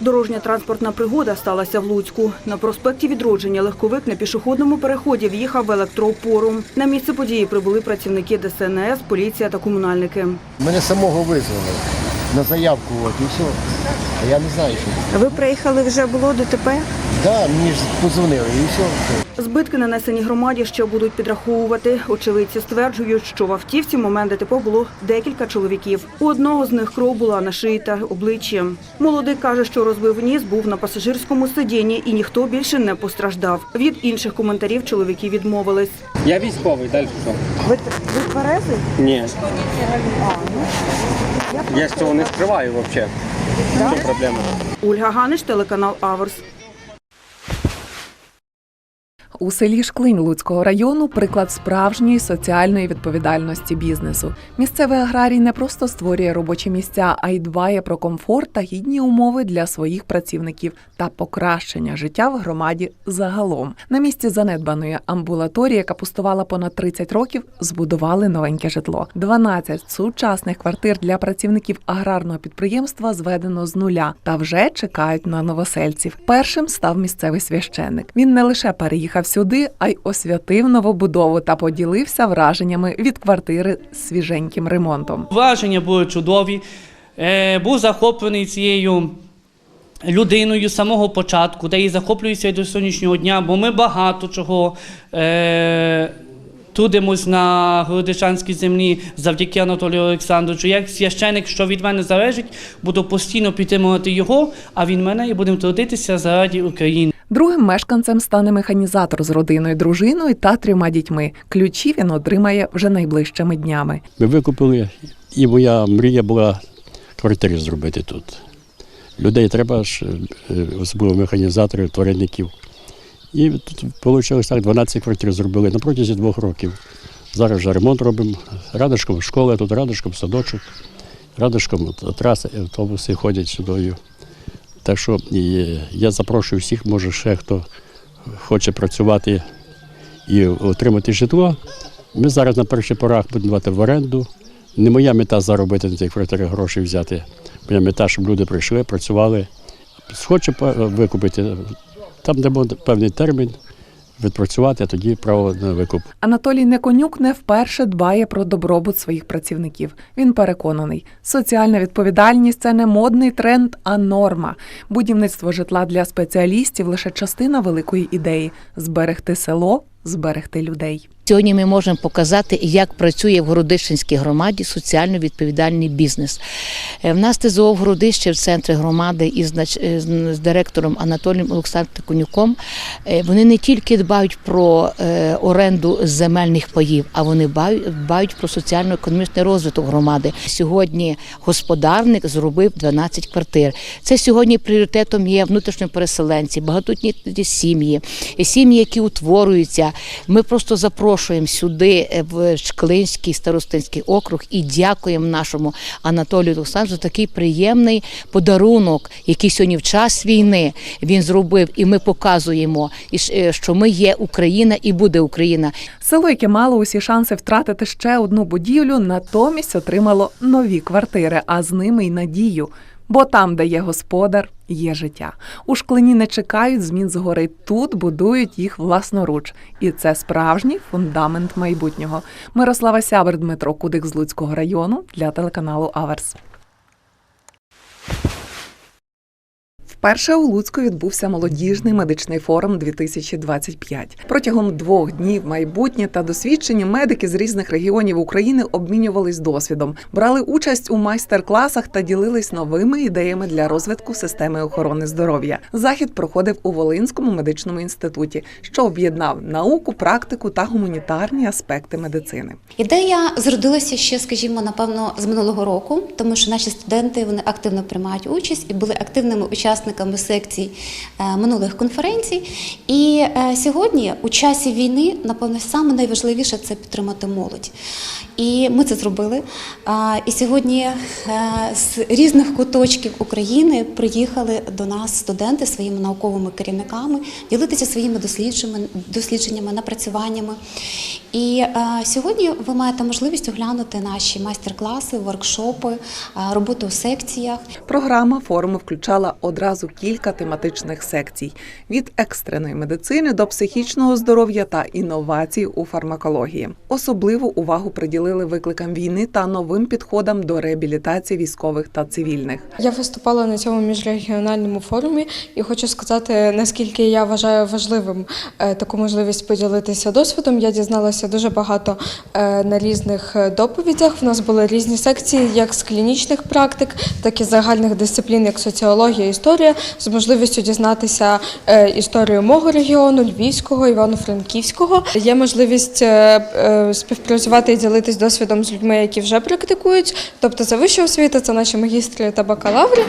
Дорожня транспортна пригода сталася в Луцьку. На проспекті Відродження легковик на пішохідному переході в'їхав в електроопору. На місце події прибули працівники ДСНС, поліція та комунальники. Мене самого визвали на заявку, от і все. А я не знаю, що. Ви приїхали вже було ДТП? Да, мені ж подзвонили і все. Збитки, нанесені громаді, ще будуть підраховувати. Очевидці стверджують, що в автівці в момент ДТП було декілька чоловіків. У одного з них кров була на шиї та обличчі. Молодик каже, що розбив ніс, був на пасажирському сидінні і ніхто більше не постраждав. Від інших коментарів чоловіки відмовились. Я військовий, далі що? Ви, ви тверезий? Ні. Я з цього не скриваю взагалі. В проблема? Ольга Ганиш, телеканал Аверс. У селі Шклинь Луцького району приклад справжньої соціальної відповідальності бізнесу. Місцевий аграрій не просто створює робочі місця, а й дбає про комфорт та гідні умови для своїх працівників та покращення життя в громаді загалом. На місці занедбаної амбулаторії, яка пустувала понад 30 років, збудували новеньке житло. 12 сучасних квартир для працівників аграрного підприємства зведено з нуля та вже чекають на новосельців. Першим став місцевий священник. Він не лише переїхав сюди, а й освятив новобудову та поділився враженнями від квартири з свіженьким ремонтом. Враження були чудові. Е, був захоплений цією людиною з самого початку, та і захоплююся до сьогоднішнього дня, бо ми багато чого. Е, Трудимось на Городичанській землі завдяки Анатолію Олександровичу. Як священик, що від мене залежить, буду постійно підтримувати його, а він мене і будемо трудитися заради України. Другим мешканцем стане механізатор з родиною, дружиною та трьома дітьми. Ключі він отримає вже найближчими днями. Ми викупили, і моя мрія була квартири зробити тут. Людей треба ж, е, особливо механізаторів, тваринників. І тут вийшло так, 12 квартир зробили на протязі двох років. Зараз вже ремонт робимо. Радишком школа, тут радишком садочок, радишком траси, автобуси ходять сюдою. Так що я запрошую всіх, може ще хто хоче працювати і отримати житло. Ми зараз на перших порах будемо давати в оренду. Не моя мета заробити на цих квартирах гроші взяти. Моя мета, щоб люди прийшли, працювали. Хоче викупити, там, де буде певний термін, відпрацювати, а тоді право на викуп. Анатолій Неконюк не вперше дбає про добробут своїх працівників. Він переконаний, соціальна відповідальність це не модний тренд, а норма. Будівництво житла для спеціалістів лише частина великої ідеї зберегти село, зберегти людей. Сьогодні ми можемо показати, як працює в Городищенській громаді соціально відповідальний бізнес. Е, В нас ТЗО в Городище в центрі громади із е, з- директором Анатолієм Олександром Конюком. е, Вони не тільки дбають про оренду земельних паїв, а вони дбають- про соціально-економічний розвиток громади. Сьогодні господарник зробив 12 квартир. Це сьогодні пріоритетом є внутрішньо переселенці, багатодітні сім'ї, сім'ї, які утворюються. Ми просто запрошуємо сюди е, в Шклинський старостинський округ і дякуємо нашому Анатолію Олександровичу за такий приємний подарунок, який сьогодні в час війни він зробив. І ми показуємо, е, що ми є Україна і буде Україна. Село, яке мало усі шанси втратити ще одну будівлю, натомість отримало нові квартири, а з ними й надію. Бо там, де є господар, є життя. У шклині не чекають змін згори. Тут будують їх власноруч. І це справжній фундамент майбутнього. Мирослава Сябер, Дмитро Кудик з Луцького району для телеканалу Аверс. Вперше у Луцьку відбувся молодіжний медичний форум 2025. Протягом двох днів майбутнє та досвідчені медики з різних регіонів України обмінювались досвідом, брали участь у майстер-класах та ділились новими ідеями для розвитку системи охорони здоров'я. Захід проходив у Волинському медичному інституті, що об'єднав науку, практику та гуманітарні аспекти медицини. Ідея зродилася ще, скажімо, напевно, з минулого року, тому що наші студенти вони активно приймають участь і були активними учасниками секцій е, минулих конференцій. І е, сьогодні, у часі війни, напевно, саме найважливіше це підтримати молодь. І ми це зробили. І сьогодні е, з різних куточків України приїхали до нас студенти своїми науковими керівниками ділитися своїми дослідженнями, дослідженнями, напрацюваннями. І сьогодні ви маєте можливість оглянути наші майстер-класи, воркшопи, роботу у секціях. Програма форуму включала одразу одразу кілька тематичних секцій: від екстреної медицини до психічного здоров'я та інновацій у фармакології. Особливу увагу приділили викликам війни та новим підходам до реабілітації військових та цивільних. Я виступала на цьому міжрегіональному форумі і хочу сказати, наскільки я вважаю важливим е, таку можливість поділитися досвідом. Я дізналася дуже багато е, на різних е, доповідях. В нас були різні секції, як з клінічних практик, так і загальних дисциплін, як соціологія, історія, з можливістю дізнатися е, історію мого регіону, Львівського, Івано-Франківського. Є можливість е, е, співпрацювати і ділитись досвідом з людьми, які вже практикують. Тобто, це вища освіта, це наші магістри та бакалаври.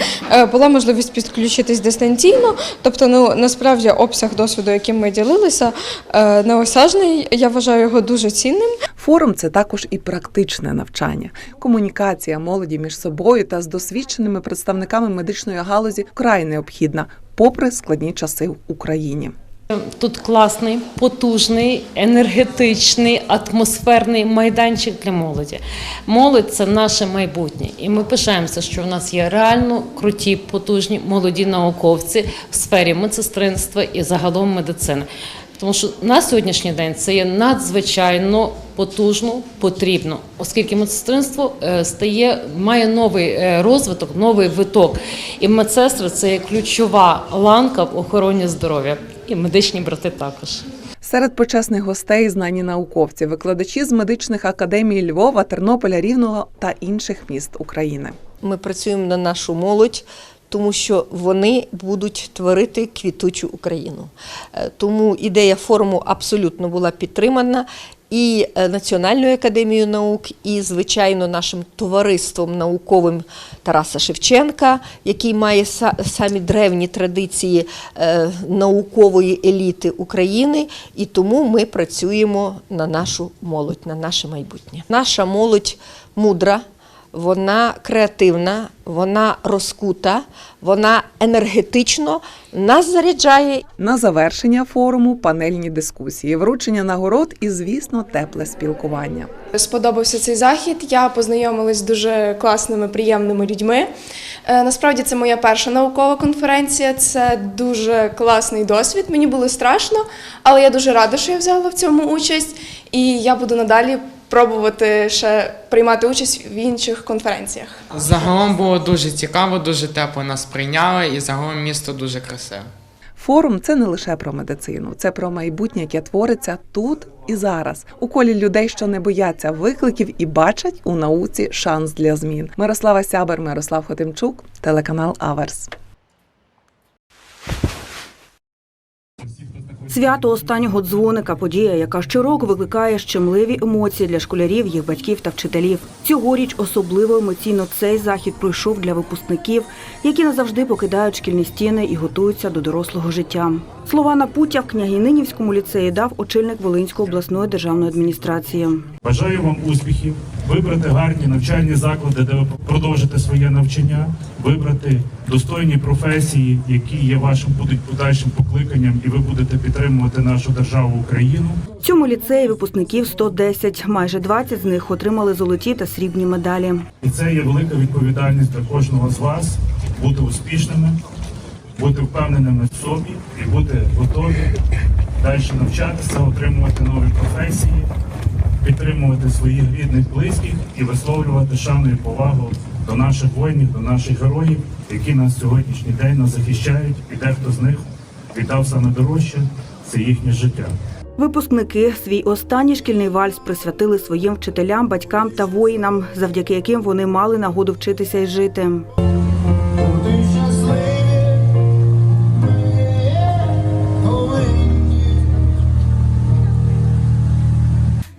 Була можливість підключитись дистанційно. Тобто, ну насправді обсяг досвіду, яким ми ділилися, неосяжний. Я вважаю його дуже цінним. Форум це також і практичне навчання, комунікація молоді між собою та з досвідченими представниками медичної галузі вкрай необхідна, попри складні часи в Україні. Тут класний, потужний, енергетичний, атмосферний майданчик для молоді. Молодь це наше майбутнє, і ми пишаємося, що в нас є реально круті, потужні молоді науковці в сфері медсестринства і загалом медицини. Тому що на сьогоднішній день це є надзвичайно потужно потрібно, оскільки медсестринство е, стає має новий е, розвиток, новий виток. І медсестри це є ключова ланка в охороні здоров'я, і медичні брати також. Серед почесних гостей знані науковці, викладачі з медичних академій Львова, Тернополя, Рівного та інших міст України. Ми працюємо на нашу молодь, тому що вони будуть творити квітучу Україну. Е, Тому ідея форуму абсолютно була підтримана. І е, Національною академією наук, і, звичайно, нашим товариством науковим Тараса Шевченка, який має самі древні традиції е, наукової еліти України. І тому ми працюємо на нашу молодь, на наше майбутнє. Наша молодь мудра, вона креативна, вона розкута, вона енергетично нас заряджає. На завершення форуму панельні дискусії, вручення нагород і, звісно, тепле спілкування. Сподобався цей захід. Я познайомилась з дуже класними, приємними людьми. Е, Насправді це моя перша наукова конференція. Це дуже класний досвід. Мені було страшно, але я дуже рада, що я взяла в цьому участь, і я буду надалі пробувати ще приймати участь в інших конференціях. Загалом було дуже цікаво, дуже тепло нас прийняли, і загалом місто дуже красиве. Форум це не лише про медицину, це про майбутнє, яке твориться тут і зараз, у колі людей, що не бояться викликів і бачать у науці шанс для змін. Мирослава Сябер, Мирослав Хотимчук, телеканал Аверс. Свято останнього дзвоника подія, яка щороку викликає щемливі емоції для школярів, їх батьків та вчителів. Цьогоріч особливо емоційно цей захід пройшов для випускників, які назавжди покидають шкільні стіни і готуються до дорослого життя. Слова на пуття в княгининівському ліцеї дав очільник Волинської обласної державної адміністрації. Бажаю вам успіхів, вибрати гарні навчальні заклади, де ви продовжите своє навчання, вибрати достойні професії, які є вашим будуть подальшим покликанням, і ви будете підтримувати нашу державу Україну. В цьому ліцеї випускників 110. Майже 20 з них отримали золоті та срібні медалі. І це є велика відповідальність для кожного з вас бути успішними, бути впевненими в собі і бути готові далі навчатися, отримувати нові професії, підтримувати своїх рідних, близьких і висловлювати шану і повагу до наших воїнів, до наших героїв, які нас сьогоднішній день нас захищають, і дехто з них віддав саме дорожче це їхнє життя. Випускники свій останній шкільний вальс присвятили своїм вчителям, батькам та воїнам, завдяки яким вони мали нагоду вчитися і жити.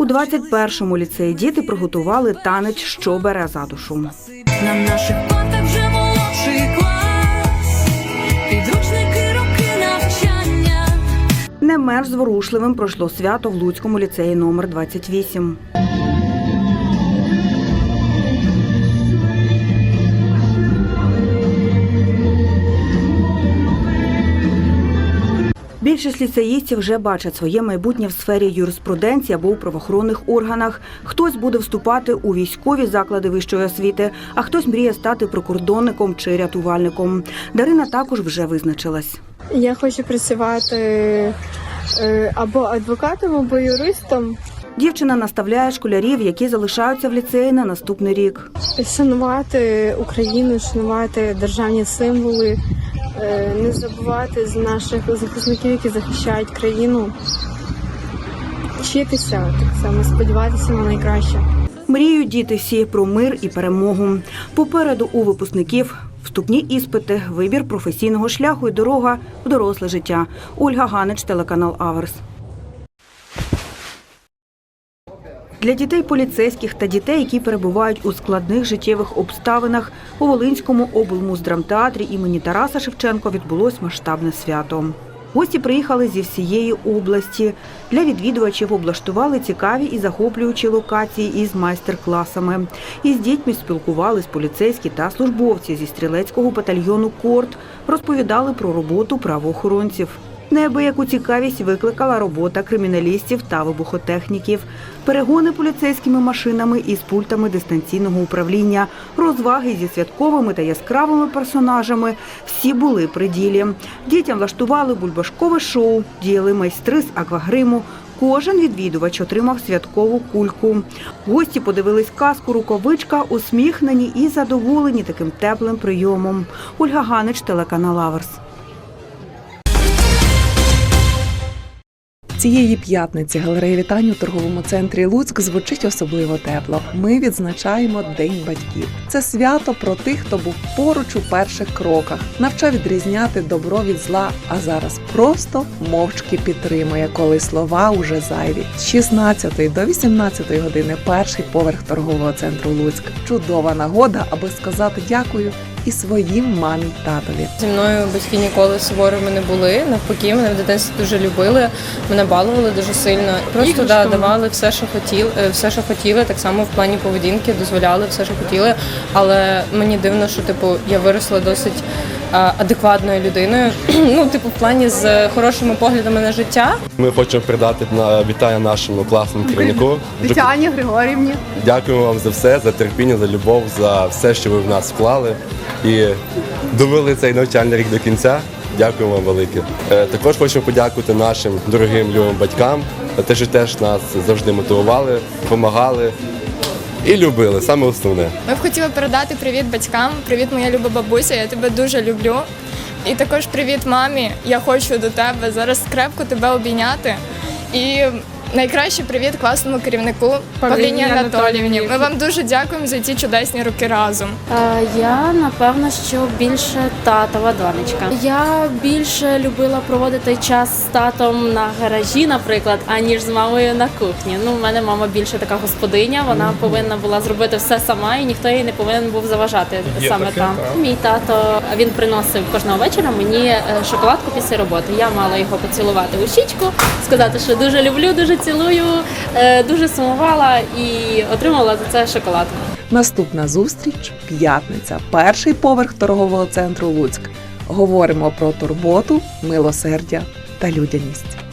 У 21-му ліцеї діти приготували танець, що бере за душу. На наших партах вже молодший клас, підручники роки навчання. Не менш зворушливим пройшло свято в Луцькому ліцеї номер 28. Більшість ліцеїстів вже бачать своє майбутнє в сфері юриспруденції або у правоохоронних органах. Хтось буде вступати у військові заклади вищої освіти, а хтось мріє стати прикордонником чи рятувальником. Дарина також вже визначилась. Я хочу працювати е, або адвокатом, або юристом, Дівчина наставляє школярів, які залишаються в ліцеї на наступний рік. шанувати Україну, шанувати державні символи, не забувати з наших захисників, які захищають країну. Вчитися так само, сподіватися на найкраще. Мріють діти всі про мир і перемогу. Попереду у випускників вступні іспити, вибір професійного шляху і дорога в доросле життя. Ольга Ганич, телеканал Аверс. Для дітей поліцейських та дітей, які перебувають у складних життєвих обставинах, у Волинському облмуздрамтеатрі імені Тараса Шевченко відбулось масштабне свято. Гості приїхали зі всієї області. Для відвідувачів облаштували цікаві і захоплюючі локації із майстер-класами. Із дітьми спілкувались поліцейські та службовці зі стрілецького батальйону Корт, розповідали про роботу правоохоронців. Неабияку цікавість викликала робота криміналістів та вибухотехніків, перегони поліцейськими машинами із пультами дистанційного управління, розваги зі святковими та яскравими персонажами. Всі були при ділі. Дітям влаштували бульбашкове шоу, діяли майстри з аквагриму. Кожен відвідувач отримав святкову кульку. Гості подивились казку Рукавичка, усміхнені і задоволені таким теплим прийомом. Ольга Ганич, телеканал Аверс. Цієї п'ятниці галерея вітань у торговому центрі Луцьк звучить особливо тепло. Ми відзначаємо День батьків. Це свято про тих, хто був поруч у перших кроках, навчав відрізняти добро від зла, а зараз просто мовчки підтримує, коли слова уже зайві. З 16 до 18 години перший поверх торгового центру Луцьк. Чудова нагода, аби сказати дякую і своїм мамі татові. Зі мною батьки ніколи суворими не були. Навпаки, мене в дитинстві дуже любили, мене балували дуже сильно. Просто да, давали все, що хотіли, все, що хотіли, так само в плані поведінки, дозволяли все, що хотіли. Але мені дивно, що типу я виросла досить а, адекватною людиною. ну, типу, в плані з хорошими поглядами на життя. Ми хочемо передати на вітання нашому класному керівнику. Тетяні Григорівні. Дякуємо вам за все, за терпіння, за любов, за все, що ви в нас вклали. І довели цей навчальний рік до кінця. Дякуємо вам велике. Е, Також хочемо подякувати нашим дорогим любим батькам за те, що теж нас завжди мотивували, допомагали і любили. Саме основне. Ми б хотіли передати привіт батькам. Привіт, моя люба бабуся. Я тебе дуже люблю. І також привіт мамі. Я хочу до тебе зараз крепко тебе обійняти. І найкращий привіт класному керівнику Павліні Анатоліївні. Ми вам дуже дякуємо за ці чудесні роки разом. Я напевно, що більше татова донечка. Я більше любила проводити час з татом на гаражі, наприклад, аніж з мамою на кухні. Ну, в мене мама більше така господиня. Вона повинна була зробити все сама, і ніхто їй не повинен був заважати саме там. Мій тато він приносив кожного вечора мені е, шоколадку після роботи. Я мала його поцілувати у щічку, сказати, що дуже люблю, дуже цілую, е, дуже сумувала і отримала за це шоколадку. Наступна зустріч п'ятниця, перший поверх торгового центру Луцьк. Говоримо про турботу, милосердя та людяність.